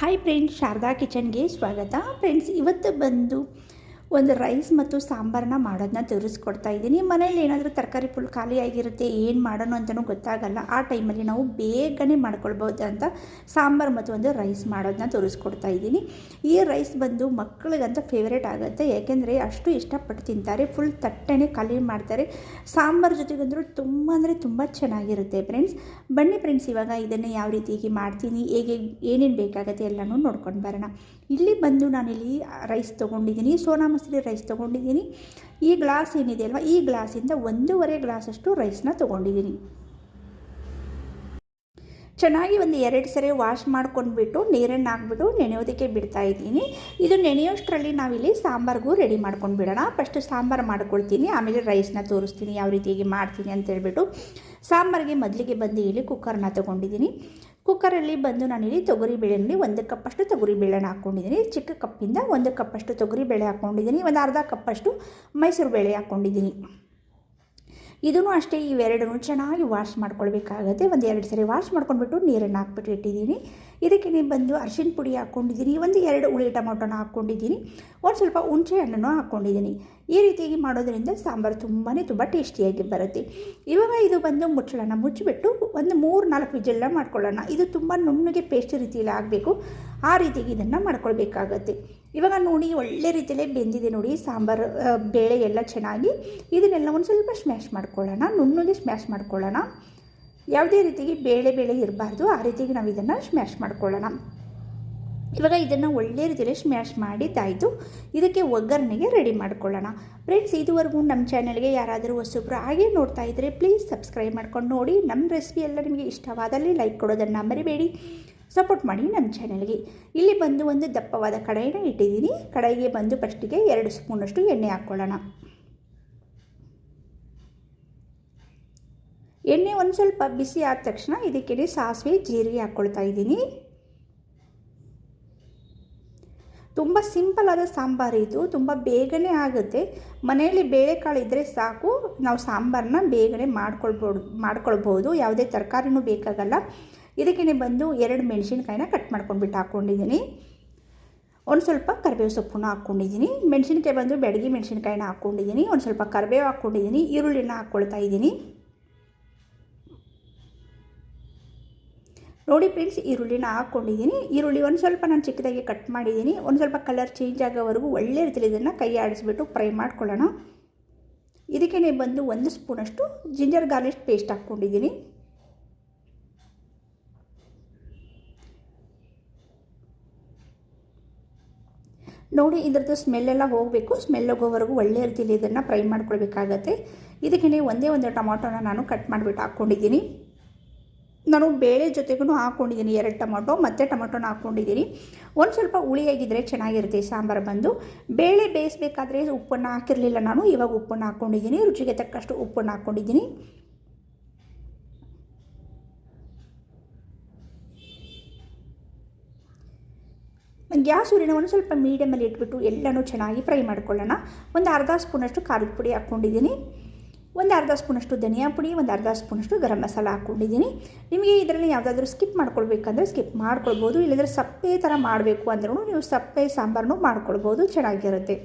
Hi friends Sharada ಕಿಚನ್ಗೆ ಸ್ವಾಗತ. Friends ಇವತ್ತು ಬಂದು ಒಂದು ರೈಸ್ ಮತ್ತು ಸಾಂಬಾರನ್ನ ಮಾಡೋದನ್ನ ತೋರಿಸ್ಕೊಡ್ತಾ ಇದ್ದೀನಿ. ಮನೇಲಿ ಏನಾದರೂ ತರಕಾರಿ ಫುಲ್ ಖಾಲಿಯಾಗಿರುತ್ತೆ ಏನು ಮಾಡೋಣ ಅಂತಲೂ ಗೊತ್ತಾಗಲ್ಲ. ಆ ಟೈಮಲ್ಲಿ ನಾವು ಬೇಗನೆ ಮಾಡ್ಕೊಳ್ಬೋದು ಅಂತ ಸಾಂಬಾರು ಮತ್ತು ಒಂದು ರೈಸ್ ಮಾಡೋದನ್ನ ತೋರಿಸ್ಕೊಡ್ತಾ ಇದ್ದೀನಿ. ಈ ರೈಸ್ ಬಂದು ಮಕ್ಕಳಿಗಂತ ಫೇವ್ರೇಟ್ ಆಗುತ್ತೆ. ಯಾಕೆಂದರೆ ಅಷ್ಟು ಇಷ್ಟಪಟ್ಟು ತಿಂತಾರೆ ಫುಲ್ ತಟ್ಟೆನೆ ಖಾಲಿ ಮಾಡ್ತಾರೆ. ಸಾಂಬಾರು ಜೊತೆಗಂದರೂ ತುಂಬ ಅಂದರೆ ತುಂಬ ಚೆನ್ನಾಗಿರುತ್ತೆ ಫ್ರೆಂಡ್ಸ್ ಬನ್ನಿ ಫ್ರೆಂಡ್ಸ್ ಇವಾಗ ಇದನ್ನು ಯಾವ ರೀತಿಯಾಗಿ ಮಾಡ್ತೀನಿ, ಹೇಗೆ, ಏನೇನು ಬೇಕಾಗುತ್ತೆ ಎಲ್ಲನೂ ನೋಡ್ಕೊಂಡು ಬರೋಣ. ಇಲ್ಲಿ ಬಂದು ನಾನಿಲ್ಲಿ ರೈಸ್ ತೊಗೊಂಡಿದ್ದೀನಿ. ಸೋನಾ ಮಸೂರಿ ರೈಸ್ ತೊಗೊಂಡಿದ್ದೀನಿ. ಈ ಗ್ಲಾಸ್ ಏನಿದೆ ಅಲ್ವಾ, ಈ ಗ್ಲಾಸಿಂದ ಒಂದೂವರೆ ಗ್ಲಾಸಷ್ಟು ರೈಸ್ನ ತೊಗೊಂಡಿದ್ದೀನಿ. ಚೆನ್ನಾಗಿ ಒಂದು ಎರಡು ಸರಿ ವಾಶ್ ಮಾಡ್ಕೊಂಡ್ಬಿಟ್ಟು ನೀರನ್ನು ಹಾಕ್ಬಿಟ್ಟು ನೆನೆಯೋದಕ್ಕೆ ಬಿಡ್ತಾ ಇದ್ದೀನಿ. ಇದು ನೆನೆಯೋಷ್ಟರಲ್ಲಿ ನಾವಿಲ್ಲಿ ಸಾಂಬಾರಿಗೂ ರೆಡಿ ಮಾಡ್ಕೊಂಡು ಬಿಡೋಣ. ಫಸ್ಟ್ ಸಾಂಬಾರು ಮಾಡ್ಕೊಳ್ತೀನಿ, ಆಮೇಲೆ ರೈಸ್ನ ತೋರಿಸ್ತೀನಿ, ಯಾವ ರೀತಿಯಾಗಿ ಮಾಡ್ತೀನಿ ಅಂತ ಹೇಳ್ಬಿಟ್ಟು. ಸಾಂಬಾರಿಗೆ ಮೊದಲಿಗೆ ಬಂದು ಇಲ್ಲಿ ಕುಕ್ಕರ್ನ ತೊಗೊಂಡಿದ್ದೀನಿ. ಕುಕ್ಕರಲ್ಲಿ ಬಂದು ನಾನಿಲ್ಲಿ ತೊಗರಿ ಬೇಳೆನಲ್ಲಿ ಒಂದು ಕಪ್ಪಷ್ಟು ತೊಗರಿ ಬೇಳೆನ ಹಾಕ್ಕೊಂಡಿದ್ದೀನಿ. ಚಿಕ್ಕ ಕಪ್ಪಿಂದ ಒಂದು ಕಪ್ಪಷ್ಟು ತೊಗರಿ ಬೇಳೆ ಹಾಕ್ಕೊಂಡಿದ್ದೀನಿ. ಒಂದು ಅರ್ಧ ಕಪ್ಪಷ್ಟು ಮೈಸೂರು ಬೇಳೆ ಹಾಕ್ಕೊಂಡಿದ್ದೀನಿ. ಇದೂ ಅಷ್ಟೇ, ಇವೆರಡನ್ನೂ ಚೆನ್ನಾಗಿ ವಾಶ್ ಮಾಡ್ಕೊಳ್ಬೇಕಾಗುತ್ತೆ. ಒಂದು ಎರಡು ಸರಿ ವಾಶ್ ಮಾಡ್ಕೊಂಡ್ಬಿಟ್ಟು ನೀರನ್ನು ಹಾಕ್ಬಿಟ್ಟು ಇಟ್ಟಿದ್ದೀನಿ. ಇದಕ್ಕೆ ಬಂದು ಅರಿಶಿನ ಪುಡಿ ಹಾಕ್ಕೊಂಡಿದ್ದೀನಿ ಒಂದು ಎರಡು ಉಳಿ ಟೊಮೊಟೊನ ಹಾಕ್ಕೊಂಡಿದ್ದೀನಿ ಒಂದು ಸ್ವಲ್ಪ ಹುಣಸೆ ಹಣ್ಣನ್ನು ಹಾಕ್ಕೊಂಡಿದ್ದೀನಿ ಈ ರೀತಿಯಾಗಿ ಮಾಡೋದ್ರಿಂದ ಸಾಂಬಾರು ತುಂಬಾ ತುಂಬ ಟೇಸ್ಟಿಯಾಗಿ ಬರುತ್ತೆ. ಇವಾಗ ಇದು ಬಂದು ಮುಚ್ಚಳನ ಮುಚ್ಚಿಬಿಟ್ಟು ಒಂದು ಮೂರು ನಾಲ್ಕು ವಿಜಲ್ನ ಮಾಡ್ಕೊಳ್ಳೋಣ. ಇದು ತುಂಬ ನುಣ್ಣಗೆ ಪೇಸ್ಟ್ ರೀತಿಯಲ್ಲಿ ಆಗಬೇಕು. ಆ ರೀತಿಯಾಗಿ ಇದನ್ನು ಮಾಡ್ಕೊಳ್ಬೇಕಾಗತ್ತೆ. ಇವಾಗ ನೋಡಿ, ಒಳ್ಳೆ ರೀತಿಯಲ್ಲೇ ಬೆಂದಿದೆ ನೋಡಿ ಸಾಂಬಾರು ಬೇಳೆ ಎಲ್ಲ ಚೆನ್ನಾಗಿ. ಇದನ್ನೆಲ್ಲ ಒಂದು ಸ್ವಲ್ಪ ಸ್ಮ್ಯಾಶ್ ಮಾಡ್ಕೊಳ್ಳೋಣ. ನುಣ್ಣಗೆ ಸ್ಮ್ಯಾಶ್ ಮಾಡ್ಕೊಳ್ಳೋಣ. ಯಾವುದೇ ರೀತಿಗೆ ಬೇಳೆ ಬೇಳೆ ಇರಬಾರ್ದು, ಆ ರೀತಿಗೆ ನಾವು ಇದನ್ನು ಸ್ಮ್ಯಾಶ್ ಮಾಡ್ಕೊಳ್ಳೋಣ. ಇವಾಗ ಇದನ್ನು ಒಳ್ಳೆ ರೀತಿಯಲ್ಲಿ ಸ್ಮ್ಯಾಶ್ ಮಾಡಿದ್ದಾಯಿತು ಇದಕ್ಕೆ ಒಗ್ಗರಣೆಗೆ ರೆಡಿ ಮಾಡ್ಕೊಳ್ಳೋಣ. ಫ್ರೆಂಡ್ಸ್ ಇದುವರೆಗೂ ನಮ್ಮ ಚಾನಲ್ಗೆ ಯಾರಾದರೂ ಹೊಸಬ್ರು ಹಾಗೆ ನೋಡ್ತಾ ಇದ್ದರೆ ಪ್ಲೀಸ್ ಸಬ್ಸ್ಕ್ರೈಬ್ ಮಾಡ್ಕೊಂಡು ನೋಡಿ. ನಮ್ಮ ರೆಸಿಪಿ ಎಲ್ಲ ನಿಮಗೆ ಇಷ್ಟವಾದಲ್ಲಿ ಲೈಕ್ ಕೊಡೋದನ್ನು ಮರಿಬೇಡಿ. ಸಪೋರ್ಟ್ ಮಾಡಿ ನಮ್ಮ ಚಾನಲ್ಗೆ ಇಲ್ಲಿ ಬಂದು ಒಂದು ದಪ್ಪವಾದ ಕಡಾಯಿನ ಇಟ್ಟಿದ್ದೀನಿ. ಕಡಾಯಿಗೆ ಬಂದು ಫಸ್ಟಿಗೆ ಎರಡು ಸ್ಪೂನಷ್ಟು ಎಣ್ಣೆ ಹಾಕ್ಕೊಳ್ಳೋಣ. ಎಣ್ಣೆ ಒಂದು ಸ್ವಲ್ಪ ಬಿಸಿ ಆದ ತಕ್ಷಣ ಇದಕ್ಕೆ ಸಾಸಿವೆ, ಜೀರಿಗೆ ಹಾಕ್ಕೊಳ್ತಾ ಇದ್ದೀನಿ. ತುಂಬ ಸಿಂಪಲ್ ಆದ ಸಾಂಬಾರು ಇದು. ತುಂಬ ಬೇಗನೆ ಆಗುತ್ತೆ. ಮನೆಯಲ್ಲಿ ಬೇಳೆಕಾಳು ಇದ್ದರೆ ಸಾಕು. ನಾವು ಸಾಂಬಾರನ್ನ ಬೇಗನೆ ಮಾಡ್ಕೊಳ್ಬೋದು ಮಾಡ್ಕೊಳ್ಬೋದು. ಯಾವುದೇ ತರಕಾರಿನೂ ಬೇಕಾಗಲ್ಲ. ಇದಕ್ಕೆ ಬಂದು ಎರಡು ಮೆಣಸಿನ್ಕಾಯಿನ ಕಟ್ ಮಾಡ್ಕೊಂಡ್ಬಿಟ್ಟು ಹಾಕ್ಕೊಂಡಿದ್ದೀನಿ ಒಂದು ಸ್ವಲ್ಪ ಕರಿಬೇವು ಸೊಪ್ಪನ್ನು ಹಾಕ್ಕೊಂಡಿದ್ದೀನಿ ಮೆಣಸಿನ್ಕಾಯಿ ಬಂದು ಬೆಡಗಿ ಮೆಣಸಿನ್ಕಾಯಿನ ಹಾಕ್ಕೊಂಡಿದ್ದೀನಿ ಒಂದು ಸ್ವಲ್ಪ ಕರಿಬೇವು ಹಾಕ್ಕೊಂಡಿದ್ದೀನಿ ಈರುಳ್ಳಿನ ಹಾಕ್ಕೊಳ್ತಾ ಇದ್ದೀನಿ. ನೋಡಿ ಫ್ರೆಂಡ್ಸ್, ಈರುಳ್ಳಿನ ಹಾಕ್ಕೊಂಡಿದ್ದೀನಿ. ಈರುಳ್ಳಿ ಒಂದು ಸ್ವಲ್ಪ ನಾನು ಚಿಕ್ಕದಾಗಿ ಕಟ್ ಮಾಡಿದ್ದೀನಿ. ಒಂದು ಸ್ವಲ್ಪ ಕಲರ್ ಚೇಂಜ್ ಆಗೋವರೆಗೂ ಒಳ್ಳೆ ರೀತಿಯಲ್ಲಿ ಇದನ್ನು ಕೈ ಆಡಿಸ್ಬಿಟ್ಟು ಫ್ರೈ ಮಾಡ್ಕೊಳ್ಳೋಣ. ಇದಕ್ಕೆ ಬಂದು ಒಂದು ಸ್ಪೂನಷ್ಟು ಜಿಂಜರ್ ಗಾರ್ಲಿಕ್ ಪೇಸ್ಟ್ ಹಾಕ್ಕೊಂಡಿದ್ದೀನಿ. ನೋಡಿ, ಇದ್ರದ್ದು ಸ್ಮೆಲ್ಲೆಲ್ಲ ಹೋಗಬೇಕು. ಸ್ಮೆಲ್ ಹೋಗೋವರೆಗೂ ಒಳ್ಳೆ ರೀತಿಯಲ್ಲಿ ಇದನ್ನು ಫ್ರೈ ಮಾಡ್ಕೊಳ್ಬೇಕಾಗತ್ತೆ. ಇದಕ್ಕೆ ಒಂದೇ ಒಂದು ಟೊಮೊಟೊನ ನಾನು ಕಟ್ ಮಾಡಿಬಿಟ್ಟು ಹಾಕ್ಕೊಂಡಿದ್ದೀನಿ. ನಾನು ಬೇಳೆ ಜೊತೆಗೂ ಹಾಕ್ಕೊಂಡಿದ್ದೀನಿ ಎರಡು ಟೊಮೊಟೊ, ಮತ್ತು ಟೊಮೊಟೊನ ಹಾಕ್ಕೊಂಡಿದ್ದೀನಿ ಒಂದು ಸ್ವಲ್ಪ ಹುಳಿಯಾಗಿದ್ದರೆ ಚೆನ್ನಾಗಿರುತ್ತೆ ಸಾಂಬಾರು ಬಂದು. ಬೇಳೆ ಬೇಯಿಸಬೇಕಾದ್ರೆ ಉಪ್ಪನ್ನು ಹಾಕಿರಲಿಲ್ಲ ನಾನು, ಇವಾಗ ಉಪ್ಪನ್ನು ಹಾಕ್ಕೊಂಡಿದ್ದೀನಿ ರುಚಿಗೆ ತಕ್ಕಷ್ಟು ಉಪ್ಪನ್ನು ಹಾಕ್ಕೊಂಡಿದ್ದೀನಿ ಗ್ಯಾಸ್ ಉರಿನವನ್ನು ಒಂದು ಸ್ವಲ್ಪ ಮೀಡಿಯಮಲ್ಲಿ ಇಟ್ಬಿಟ್ಟು ಎಲ್ಲನೂ ಚೆನ್ನಾಗಿ ಫ್ರೈ ಮಾಡ್ಕೊಳ್ಳೋಣ. ಒಂದು ಅರ್ಧ ಸ್ಪೂನಷ್ಟು ಖಾರದ ಪುಡಿ ಹಾಕ್ಕೊಂಡಿದ್ದೀನಿ ಒಂದು ಅರ್ಧ ಸ್ಪೂನಷ್ಟು ಧನಿಯಾ ಪುಡಿ ಒಂದು ಅರ್ಧ ಸ್ಪೂನಷ್ಟು ಗರಂ ಮಸಾಲ ಹಾಕ್ಕೊಂಡಿದ್ದೀನಿ. ನಿಮಗೆ ಇದರಲ್ಲಿ ಯಾವುದಾದ್ರೂ ಸ್ಕಿಪ್ ಮಾಡ್ಕೊಳ್ಬೇಕಂದ್ರೆ ಸ್ಕಿಪ್ ಮಾಡ್ಕೊಳ್ಬೋದು, ಇಲ್ಲದ್ರೆ ಸಪ್ಪೆ ಥರ ಮಾಡಬೇಕು ಅಂದ್ರೂ ನೀವು ಸಪ್ಪೆ ಸಾಂಬಾರನ್ನು ಮಾಡ್ಕೊಳ್ಬೋದು, ಚೆನ್ನಾಗಿರುತ್ತೆ.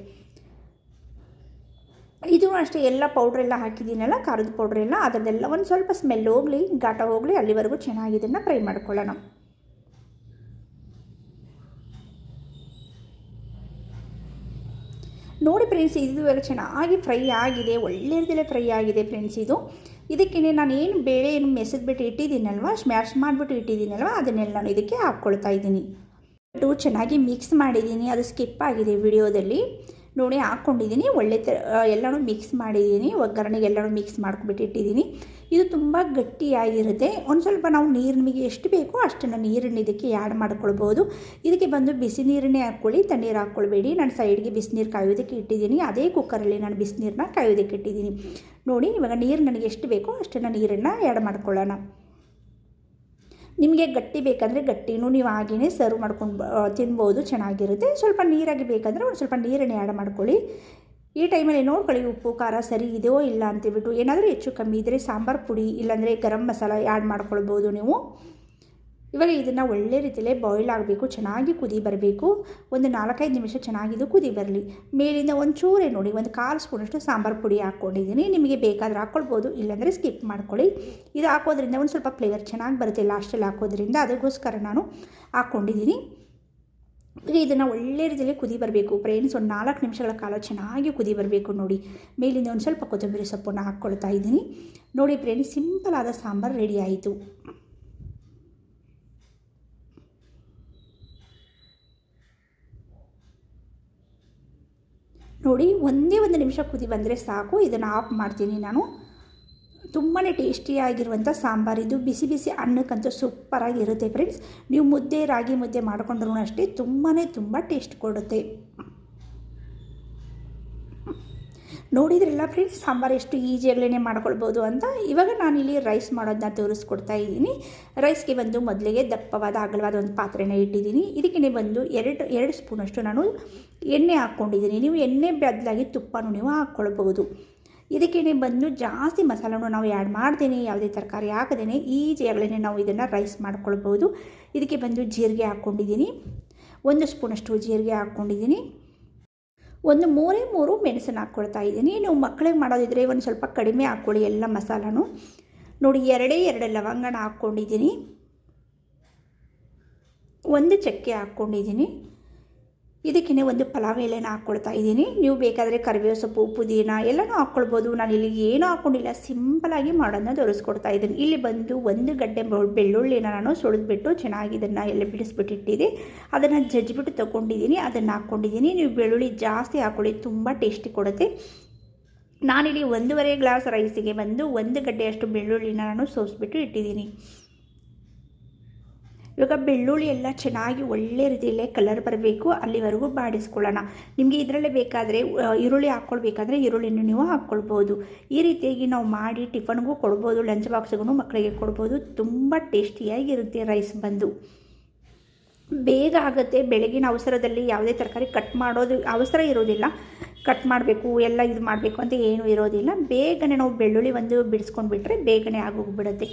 ಇದು ಅಷ್ಟೇ, ಎಲ್ಲ ಪೌಡ್ರೆಲ್ಲ ಹಾಕಿದ್ದೀನಲ್ಲ, ಖಾರದ ಪೌಡ್ರೆಲ್ಲ ಅದರಲ್ಲೆಲ್ಲ ಒಂದು ಸ್ವಲ್ಪ ಸ್ಮೆಲ್ ಹೋಗಲಿ, ಘಾಟ ಹೋಗಲಿ, ಅಲ್ಲಿವರೆಗೂ ಚೆನ್ನಾಗಿ ಇದನ್ನು ಫ್ರೈ ಮಾಡ್ಕೊಳ್ಳೋಣ ನೋಡಿ ಫ್ರೆಂಡ್ಸ್, ಇದು ಇವಾಗ ಚೆನ್ನಾಗಿ ಫ್ರೈ ಆಗಿದೆ ಒಳ್ಳೆ ರೀತಿಯಲ್ಲೇ ಫ್ರೈ ಆಗಿದೆ ಫ್ರೆಂಡ್ಸ್ ಇದು. ಇದಕ್ಕೆ ನಾನು ಏನು ಬೇಳೆ ಏನು ಮೆಸದ್ಬಿಟ್ಟು ಇಟ್ಟಿದ್ದೀನಲ್ವ, ಸ್ಮ್ಯಾಶ್ ಮಾಡಿಬಿಟ್ಟು ಇಟ್ಟಿದ್ದೀನಲ್ವ, ಅದನ್ನೆಲ್ಲ ನಾನು ಇದಕ್ಕೆ ಹಾಕ್ಕೊಳ್ತಾ ಇದ್ದೀನಿ. ಚೆನ್ನಾಗಿ ಮಿಕ್ಸ್ ಮಾಡಿದ್ದೀನಿ, ಅದು ಸ್ಕಿಪ್ ಆಗಿದೆ ವಿಡಿಯೋದಲ್ಲಿ. ನೋಡಿ, ಹಾಕ್ಕೊಂಡಿದ್ದೀನಿ, ಒಳ್ಳೆ ಥರ ಎಲ್ಲನೂ ಮಿಕ್ಸ್ ಮಾಡಿದ್ದೀನಿ ಒಗ್ಗರಣೆಗೆ ಎಲ್ಲನೂ ಮಿಕ್ಸ್ ಮಾಡ್ಕೊಬಿಟ್ಟು ಇಟ್ಟಿದ್ದೀನಿ. ಇದು ತುಂಬ ಗಟ್ಟಿಯಾಗಿರುತ್ತೆ. ಒಂದು ಸ್ವಲ್ಪ ನಾವು ನೀರು ನಿಮಗೆ ಎಷ್ಟು ಬೇಕೋ ಅಷ್ಟನ್ನು ನೀರನ್ನು ಇದಕ್ಕೆ ಆ್ಯಡ್ ಮಾಡ್ಕೊಳ್ಬೋದು. ಇದಕ್ಕೆ ಬಂದು ಬಿಸಿ ನೀರನ್ನೇ ಹಾಕ್ಕೊಳ್ಳಿ, ತಣ್ಣೀರು ಹಾಕ್ಕೊಳ್ಬೇಡಿ. ನಾನು ಸೈಡ್ಗೆ ಬಿಸಿನೀರು ಕಾಯೋದಕ್ಕೆ ಇಟ್ಟಿದ್ದೀನಿ. ಅದೇ ಕುಕ್ಕರಲ್ಲಿ ನಾನು ಬಿಸಿನೀರನ್ನ ಕಾಯೋದಕ್ಕೆ ಇಟ್ಟಿದ್ದೀನಿ. ನೋಡಿ, ಇವಾಗ ನೀರು ನನಗೆ ಎಷ್ಟು ಬೇಕೋ ಅಷ್ಟನ್ನು ನೀರನ್ನು ಆ್ಯಡ್ ಮಾಡ್ಕೊಳ್ಳೋಣ. ನಿಮಗೆ ಗಟ್ಟಿ ಬೇಕಂದರೆ ಗಟ್ಟಿನೂ ನೀವು ಹಾಗೆಯೇ ಸರ್ವ್ ಮಾಡ್ಕೊಂಡು ತಿನ್ಬೋದು, ಚೆನ್ನಾಗಿರುತ್ತೆ. ಸ್ವಲ್ಪ ನೀರಾಗಿ ಬೇಕಂದರೆ ಒಂದು ಸ್ವಲ್ಪ ನೀರನ್ನು ಆ್ಯಡ್ ಮಾಡ್ಕೊಳ್ಳಿ. ಈ ಟೈಮಲ್ಲಿ ನೋಡ್ಕೊಳ್ಳಿ, ಉಪ್ಪು, ಖಾರ ಸರಿ ಇದೆಯೋ ಇಲ್ಲ ಅಂತೇಳ್ಬಿಟ್ಟು ಏನಾದರೂ ಹೆಚ್ಚು ಕಮ್ಮಿ ಇದ್ದರೆ ಸಾಂಬಾರು ಪುಡಿ, ಇಲ್ಲಾಂದರೆ ಗರಂ ಮಸಾಲ ಆ್ಯಡ್ ಮಾಡ್ಕೊಳ್ಬೋದು ನೀವು. ಇವಾಗ ಇದನ್ನು ಒಳ್ಳೆ ರೀತಿಯಲ್ಲೇ ಬಾಯ್ಲ್ ಆಗಬೇಕು, ಚೆನ್ನಾಗಿ ಕುದಿ ಬರಬೇಕು. ಒಂದು ನಾಲ್ಕೈದು ನಿಮಿಷ ಚೆನ್ನಾಗಿದ್ದು ಕುದಿ ಬರಲಿ. ಮೇಲಿಂದ ಒಂಚೂರೇ ನೋಡಿ, ಒಂದು ಕಾಲು ಸ್ಪೂನಷ್ಟು ಸಾಂಬಾರು ಪುಡಿ ಹಾಕ್ಕೊಂಡಿದ್ದೀನಿ. ನಿಮಗೆ ಬೇಕಾದರೆ ಹಾಕ್ಕೊಳ್ಬೋದು, ಇಲ್ಲಾಂದರೆ ಸ್ಕಿಪ್ ಮಾಡ್ಕೊಳ್ಳಿ. ಇದು ಹಾಕೋದ್ರಿಂದ ಒಂದು ಸ್ವಲ್ಪ ಫ್ಲೇವರ್ ಚೆನ್ನಾಗಿ ಬರುತ್ತೆ ಲಾಸ್ಟಲ್ಲಿ ಹಾಕೋದ್ರಿಂದ. ಅದಕ್ಕೋಸ್ಕರ ನಾನು ಹಾಕ್ಕೊಂಡಿದ್ದೀನಿ. ಈಗ ಇದನ್ನು ಒಳ್ಳೆ ರೀತಿಯಲ್ಲಿ ಕುದಿ ಬರಬೇಕು. ಫ್ರೆಂಡ್ಸ್ ಒಂದು ನಾಲ್ಕು ನಿಮಿಷಗಳ ಕಾಲ ಚೆನ್ನಾಗಿ ಕುದಿ ಬರಬೇಕು ನೋಡಿ. ಮೇಲಿಂದ ಒಂದು ಸ್ವಲ್ಪ ಕೊತ್ತಂಬರಿ ಸೊಪ್ಪನ್ನು ಹಾಕ್ಕೊಳ್ತಾ ಇದ್ದೀನಿ. ನೋಡಿ ಫ್ರೆಂಡ್ಸ್ ಸಿಂಪಲ್ ಆದ ಸಾಂಬಾರು ರೆಡಿ ಆಯಿತು. ನೋಡಿ, ಒಂದೇ ಒಂದು ನಿಮಿಷ ಕುದಿ ಬಂದರೆ ಸಾಕು. ಇದನ್ನು ಆಫ್ ಮಾಡ್ತೀನಿ ನಾನು. ತುಂಬಾ ಟೇಸ್ಟಿಯಾಗಿರುವಂಥ ಸಾಂಬಾರಿದು ಬಿಸಿ ಬಿಸಿ ಅನ್ನಕ್ಕಂತೂ ಸೂಪರಾಗಿರುತ್ತೆ ಫ್ರೆಂಡ್ಸ್ ನೀವು ಮುದ್ದೆ, ರಾಗಿ ಮುದ್ದೆ ಮಾಡ್ಕೊಂಡ್ರೂ ಅಷ್ಟೇ ತುಂಬಾ ತುಂಬ ಟೇಸ್ಟ್ ಕೊಡುತ್ತೆ. ನೋಡಿದ್ರಲ್ಲ ಫ್ರೆಂಡ್ಸ್ ಸಾಂಬಾರು ಎಷ್ಟು ಈಸಿಯಾಗಲೇ ಮಾಡ್ಕೊಳ್ಬೋದು ಅಂತ? ಇವಾಗ ನಾನಿಲ್ಲಿ ರೈಸ್ ಮಾಡೋದನ್ನ ತೋರಿಸ್ಕೊಡ್ತಾ ಇದ್ದೀನಿ. ರೈಸ್ಗೆ ಬಂದು ಮೊದಲಿಗೆ ದಪ್ಪವಾದ, ಅಗಲವಾದ ಒಂದು ಪಾತ್ರೆನ ಇಟ್ಟಿದ್ದೀನಿ. ಇದಕ್ಕೆ ಬಂದು ಎರಡು ಎರಡು ಸ್ಪೂನಷ್ಟು ನಾನು ಎಣ್ಣೆ ಹಾಕ್ಕೊಂಡಿದ್ದೀನಿ. ನೀವು ಎಣ್ಣೆ ಬದಲಾಗಿ ತುಪ್ಪನೂ ನೀವು ಹಾಕ್ಕೊಳ್ಬೋದು. ಇದಕ್ಕೇ ಬಂದು ಜಾಸ್ತಿ ಮಸಾಲನೂ ನಾವು ಆ್ಯಡ್ ಮಾಡ್ದೇನೆ, ಯಾವುದೇ ತರಕಾರಿ ಹಾಕದೇನೆ ಈಜಿಯಾಗಲೇ ನಾವು ಇದನ್ನು ರೈಸ್ ಮಾಡ್ಕೊಳ್ಬೋದು. ಇದಕ್ಕೆ ಬಂದು ಜೀರಿಗೆ ಹಾಕ್ಕೊಂಡಿದ್ದೀನಿ. ಒಂದು ಸ್ಪೂನಷ್ಟು ಜೀರಿಗೆ ಹಾಕ್ಕೊಂಡಿದ್ದೀನಿ. ಒಂದು ಮೂರೇ ಮೂರು ಮೆಣಸನ್ನು ಹಾಕ್ಕೊಳ್ತಾ ಇದ್ದೀನಿ. ನೀವು ಮಕ್ಕಳಿಗೆ ಮಾಡೋದಿದ್ರೆ ಒಂದು ಸ್ವಲ್ಪ ಕಡಿಮೆ ಹಾಕ್ಕೊಳ್ಳಿ ಎಲ್ಲ ಮಸಾಲನೂ. ನೋಡಿ, ಎರಡೇ ಎರಡು ಲವಂಗನ ಹಾಕ್ಕೊಂಡಿದ್ದೀನಿ. ಒಂದು ಚಕ್ಕೆ ಹಾಕ್ಕೊಂಡಿದ್ದೀನಿ. ಇದಕ್ಕೇ ಒಂದು ಪಲಾವ್ ಎಲೆನ ಹಾಕ್ಕೊಳ್ತಾ ಇದ್ದೀನಿ. ನೀವು ಬೇಕಾದರೆ ಕರಿಬೇವು ಸೊಪ್ಪು, ಪುದೀನ ಎಲ್ಲನೂ ಹಾಕ್ಕೊಳ್ಬೋದು. ನಾನು ಇಲ್ಲಿ ಏನೂ ಹಾಕ್ಕೊಂಡಿಲ್ಲ. ಸಿಂಪಲಾಗಿ ಮಾಡೋದನ್ನ ತೋರಿಸ್ಕೊಡ್ತಾ ಇದ್ದೀನಿ. ಇಲ್ಲಿ ಬಂದು ಒಂದು ಗಡ್ಡೆ ಬೆಳ್ಳುಳ್ಳಿನ ನಾನು ಸುಳಿದ್ಬಿಟ್ಟು ಚೆನ್ನಾಗಿ ಇದನ್ನು ಎಲ್ಲ ಬಿಡಿಸ್ಬಿಟ್ಟಿಟ್ಟಿದ್ದೆ ಅದನ್ನು ಜಜ್ಜಿಬಿಟ್ಟು ತೊಗೊಂಡಿದ್ದೀನಿ. ಅದನ್ನು ಹಾಕ್ಕೊಂಡಿದ್ದೀನಿ. ನೀವು ಬೆಳ್ಳುಳ್ಳಿ ಜಾಸ್ತಿ ಹಾಕ್ಕೊಳ್ಳಿ. ತುಂಬ ಟೇಸ್ಟಿ ಕೊಡುತ್ತೆ. ನಾನಿಲ್ಲಿ ಒಂದೂವರೆ ಗ್ಲಾಸ್ ರೈಸಿಗೆ ಬಂದು ಒಂದು ಗಡ್ಡೆಯಷ್ಟು ಬೆಳ್ಳುಳ್ಳಿನ ನಾನು ಸೋಸಿಬಿಟ್ಟು ಇಟ್ಟಿದ್ದೀನಿ. ಇವಾಗ ಬೆಳ್ಳುಳ್ಳಿ ಎಲ್ಲ ಚೆನ್ನಾಗಿ ಒಳ್ಳೆ ರೀತಿಯಲ್ಲೇ ಕಲರ್ ಬರಬೇಕು, ಅಲ್ಲಿವರೆಗೂ ಬಾಡಿಸ್ಕೊಳ್ಳೋಣ. ನಿಮಗೆ ಇದರಲ್ಲೇ ಬೇಕಾದರೆ ಈರುಳ್ಳಿ ಹಾಕ್ಕೊಳ್ಬೇಕಾದ್ರೆ ಈರುಳ್ಳಿನ ನೀವು ಹಾಕ್ಕೊಳ್ಬೋದು. ಈ ರೀತಿಯಾಗಿ ನಾವು ಮಾಡಿ ಟಿಫನ್ಗೂ ಕೊಡ್ಬೋದು ಲಂಚ್ ಬಾಕ್ಸ್ಗೂ ಮಕ್ಕಳಿಗೆ ಕೊಡ್ಬೋದು. ತುಂಬ ಟೇಸ್ಟಿಯಾಗಿರುತ್ತೆ ರೈಸ್ ಬಂದು. ಬೇಗ ಆಗುತ್ತೆ, ಬೆಳಗಿನ ಅವಸರದಲ್ಲಿ ಯಾವುದೇ ತರಕಾರಿ ಕಟ್ ಮಾಡೋದು, ಅವಸರ ಇರೋದಿಲ್ಲ. ಕಟ್ ಮಾಡಬೇಕು, ಎಲ್ಲ ಇದು ಮಾಡಬೇಕು ಅಂತ ಏನೂ ಇರೋದಿಲ್ಲ. ಬೇಗನೆ ನಾವು ಬೆಳ್ಳುಳ್ಳಿ ಒಂದು ಬಿಡಿಸ್ಕೊಂಡ್ಬಿಟ್ರೆ ಬೇಗನೆ ಆಗೋಗ್ಬಿಡುತ್ತೆ.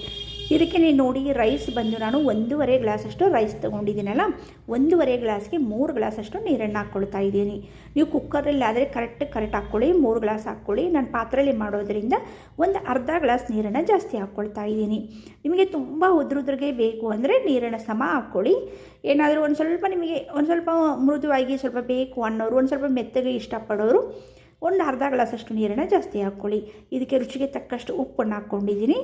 ಇದಕ್ಕೆ ನೀವು ನೋಡಿ ರೈಸ್ ಬಂದು ನಾನು ಒಂದೂವರೆ ಗ್ಲಾಸಷ್ಟು ರೈಸ್ ತೊಗೊಂಡಿದ್ದೀನಲ್ಲ? ಒಂದೂವರೆ ಗ್ಲಾಸ್ಗೆ ಮೂರು ಗ್ಲಾಸಷ್ಟು ನೀರನ್ನು ಹಾಕ್ಕೊಳ್ತಾ ಇದ್ದೀನಿ. ನೀವು ಕುಕ್ಕರಲ್ಲಿ ಆದರೆ ಕರೆಕ್ಟ್ ಕರೆಕ್ಟ್ ಹಾಕ್ಕೊಳ್ಳಿ, ಮೂರು ಗ್ಲಾಸ್ ಹಾಕ್ಕೊಳ್ಳಿ. ನಾನು ಪಾತ್ರೆಯಲ್ಲಿ ಮಾಡೋದ್ರಿಂದ ಒಂದು ಅರ್ಧ ಗ್ಲಾಸ್ ನೀರನ್ನು ಜಾಸ್ತಿ ಹಾಕ್ಕೊಳ್ತಾ ಇದ್ದೀನಿ. ನಿಮಗೆ ತುಂಬ ಉದ್ರುದ್ರಿಗೆ ಬೇಕು ಅಂದರೆ ನೀರನ್ನು ಸಮ ಹಾಕ್ಕೊಳ್ಳಿ. ಏನಾದರೂ ಒಂದು ಸ್ವಲ್ಪ ನಿಮಗೆ ಒಂದು ಸ್ವಲ್ಪ ಮೃದುವಾಗಿ ಸ್ವಲ್ಪ ಬೇಕು ಅನ್ನೋರು, ಒಂದು ಸ್ವಲ್ಪ ಮೆತ್ತಗೆ ಇಷ್ಟಪಡೋರು ಒಂದು ಅರ್ಧ ಗ್ಲಾಸಷ್ಟು ನೀರನ್ನು ಜಾಸ್ತಿ ಹಾಕ್ಕೊಳ್ಳಿ. ಇದಕ್ಕೆ ರುಚಿಗೆ ತಕ್ಕಷ್ಟು ಉಪ್ಪನ್ನು ಹಾಕ್ಕೊಂಡಿದ್ದೀನಿ.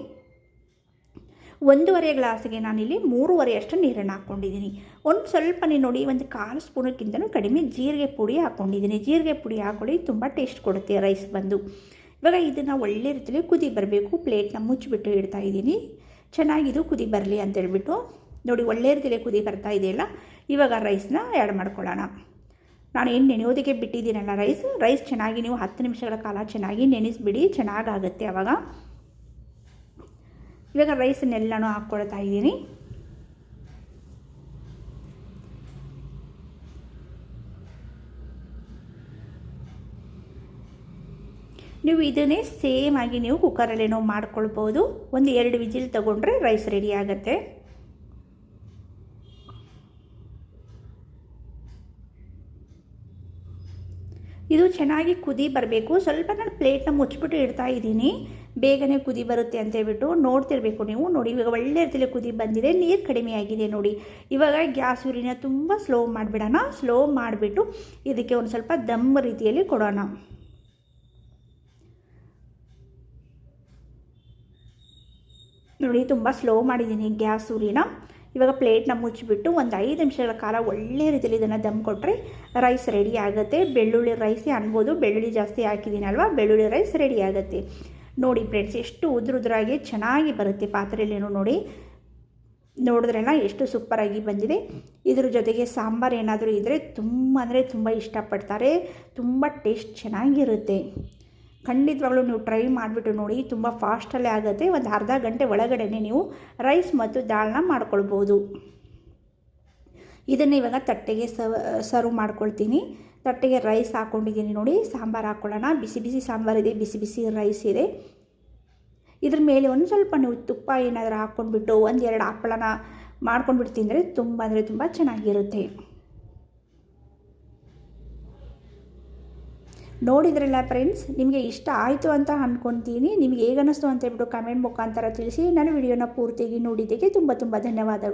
ಒಂದೂವರೆ ಗ್ಲಾಸಿಗೆ ನಾನಿಲ್ಲಿ ಮೂರುವರೆ ಅಷ್ಟು ನೀರನ್ನು ಹಾಕ್ಕೊಂಡಿದ್ದೀನಿ. ಒಂದು ಸ್ವಲ್ಪ ನೋಡಿ, ಒಂದು ಕಾಲು ಸ್ಪೂನಕ್ಕಿಂತಲೂ ಕಡಿಮೆ ಜೀರಿಗೆ ಪುಡಿ ಹಾಕ್ಕೊಂಡಿದ್ದೀನಿ. ಜೀರಿಗೆ ಪುಡಿ ಹಾಕ್ಕೊಳ್ಳಿ, ತುಂಬ ಟೇಸ್ಟ್ ಕೊಡುತ್ತೆ ರೈಸ್ ಬಂದು. ಇವಾಗ ಇದನ್ನು ಒಳ್ಳೆ ರೀತಿಯಲ್ಲಿ ಕುದಿ ಬರಬೇಕು. ಪ್ಲೇಟ್ನ ಮುಚ್ಚಿಬಿಟ್ಟು ಇಡ್ತಾ ಇದ್ದೀನಿ. ಚೆನ್ನಾಗಿದು ಕುದಿ ಬರಲಿ ಅಂತೇಳ್ಬಿಟ್ಟು ನೋಡಿ, ಒಳ್ಳೆ ರೀತಿಯಲ್ಲಿ ಕುದಿ ಬರ್ತಾ ಇದೆಯಲ್ಲ ಇವಾಗ ರೈಸ್ನ ಆ್ಯಡ್ ಮಾಡ್ಕೊಳ್ಳೋಣ. ನಾನು ಏನು ನೆನೆಯೋದಕ್ಕೆ ಬಿಟ್ಟಿದ್ದೀನಲ್ಲ ರೈಸ್? ರೈಸ್ ಚೆನ್ನಾಗಿ ನೀವು ಹತ್ತು ನಿಮಿಷಗಳ ಕಾಲ ಚೆನ್ನಾಗಿ ನೆನೆಸಿಬಿಡಿ, ಚೆನ್ನಾಗಾಗುತ್ತೆ ಆವಾಗ ಇವಾಗ ರೈಸನ್ನೆಲ್ಲನೂ ಹಾಕ್ಕೊಳ್ತಾ ಇದ್ದೀನಿ. ನೀವು ಇದನ್ನೇ ಸೇಮ್ ಆಗಿ ನೀವು ಕುಕ್ಕರಲ್ಲೇನೋ ಮಾಡ್ಕೊಳ್ಬೋದು. ಒಂದು ಎರಡು ವಿಜಿಲ್ ತಗೊಂಡ್ರೆ ರೈಸ್ ರೆಡಿ ಆಗುತ್ತೆ. ಇದು ಚೆನ್ನಾಗಿ ಕುದಿ ಬರಬೇಕು. ಸ್ವಲ್ಪ ನಾನು ಪ್ಲೇಟ್ನ ಮುಚ್ಚಿಬಿಟ್ಟು ಇಡ್ತಾ ಇದ್ದೀನಿ. ಬೇಗನೆ ಕುದಿ ಬರುತ್ತೆ ಅಂತ ಹೇಳ್ಬಿಟ್ಟು ನೋಡ್ತಿರ್ಬೇಕು ನೀವು. ನೋಡಿ, ಇವಾಗ ಒಳ್ಳೆ ರೀತಿಯಲ್ಲಿ ಕುದಿ ಬಂದಿದೆ. ನೀರು ಕಡಿಮೆ ಆಗಿದೆ ನೋಡಿ. ಇವಾಗ ಗ್ಯಾಸ್ ಉರಿನ ತುಂಬ ಸ್ಲೋ ಮಾಡಿಬಿಡೋಣ. ಸ್ಲೋ ಮಾಡಿಬಿಟ್ಟು ಇದಕ್ಕೆ ಒಂದು ಸ್ವಲ್ಪ ದಮ್ ರೀತಿಯಲ್ಲಿ ಕೊಡೋಣ. ನೋಡಿ, ತುಂಬ ಸ್ಲೋ ಮಾಡಿದ್ದೀನಿ ಗ್ಯಾಸ್ ಉರಿನ ಇವಾಗ ಪ್ಲೇಟ್ನ ಮುಚ್ಚಿಬಿಟ್ಟು ಒಂದು ಐದು ನಿಮಿಷಗಳ ಕಾಲ ಒಳ್ಳೆ ರೀತಿಯಲ್ಲಿ ಇದನ್ನು ದಮ್ ಕೊಟ್ಟರೆ ರೈಸ್ ರೆಡಿ ಆಗುತ್ತೆ. ಬೆಳ್ಳುಳ್ಳಿ ರೈಸೇ ಅನ್ಬೋದು. ಬೆಳ್ಳುಳ್ಳಿ ಜಾಸ್ತಿ ಹಾಕಿದ್ದೀನಲ್ವ? ಬೆಳ್ಳುಳ್ಳಿ ರೈಸ್ ರೆಡಿ ಆಗುತ್ತೆ. ನೋಡಿ ಫ್ರೆಂಡ್ಸ್, ಎಷ್ಟು ಉದುರುದ್ರಾಗಿ ಚೆನ್ನಾಗಿ ಬರುತ್ತೆ ಪಾತ್ರೆಯಲ್ಲೇನು ನೋಡಿ. ನೋಡಿದ್ರೆಲ್ಲ ಎಷ್ಟು ಸೂಪರಾಗಿ ಬಂದಿದೆ. ಇದ್ರ ಜೊತೆಗೆ ಸಾಂಬಾರು ಏನಾದರೂ ಇದ್ದರೆ ತುಂಬ ಅಂದರೆ ತುಂಬ ಇಷ್ಟಪಡ್ತಾರೆ. ತುಂಬ ಟೇಸ್ಟ್ ಚೆನ್ನಾಗಿರುತ್ತೆ. ಖಂಡಿತವಾಗ್ಲೂ ನೀವು ಟ್ರೈ ಮಾಡಿಬಿಟ್ಟು ನೋಡಿ, ತುಂಬ ಫಾಸ್ಟಲ್ಲೇ ಆಗುತ್ತೆ. ಒಂದು ಅರ್ಧ ಗಂಟೆ ಒಳಗಡೆ ನೀವು ರೈಸ್ ಮತ್ತು ದಾಳನ್ನ ಮಾಡ್ಕೊಳ್ಬೋದು. ಇದನ್ನು ಇವಾಗ ತಟ್ಟೆಗೆ ಸರ್ವ್ ಮಾಡ್ಕೊಳ್ತೀನಿ. ತಟ್ಟೆಗೆ ರೈಸ್ ಹಾಕ್ಕೊಂಡಿದ್ದೀನಿ ನೋಡಿ, ಸಾಂಬಾರು ಹಾಕ್ಕೊಳ್ಳೋಣ ಬಿಸಿ ಬಿಸಿ ಸಾಂಬಾರಿದೆ ಬಿಸಿ ಬಿಸಿ ರೈಸ್ ಇದೆ. ಇದ್ರ ಮೇಲೆ ಒಂದು ಸ್ವಲ್ಪ ನೀವು ತುಪ್ಪ ಏನಾದರೂ ಹಾಕ್ಕೊಂಡ್ಬಿಟ್ಟು ಒಂದು ಎರಡು ಹಪ್ಪಳನ ಮಾಡ್ಕೊಂಡ್ಬಿಟ್ಟು ತಿಂದರೆ ತುಂಬ ಅಂದರೆ ತುಂಬ ಚೆನ್ನಾಗಿರುತ್ತೆ. ನೋಡಿದ್ರಲ್ಲ ಫ್ರೆಂಡ್ಸ್ ನಿಮಗೆ ಇಷ್ಟ ಆಯಿತು ಅಂತ ಅಂದ್ಕೊತೀನಿ ನಿಮಗೆ ಹೇಗನ್ನಿಸ್ತು ಅಂತ ಹೇಳ್ಬಿಟ್ಟು ಕಮೆಂಟ್ ಮುಖಾಂತರ ತಿಳಿಸಿ. ನಾನು ವಿಡಿಯೋನ ಪೂರ್ತಿಯಾಗಿ ನೋಡಿದ್ದಕ್ಕೆ ತುಂಬ ತುಂಬ ಧನ್ಯವಾದಗಳು.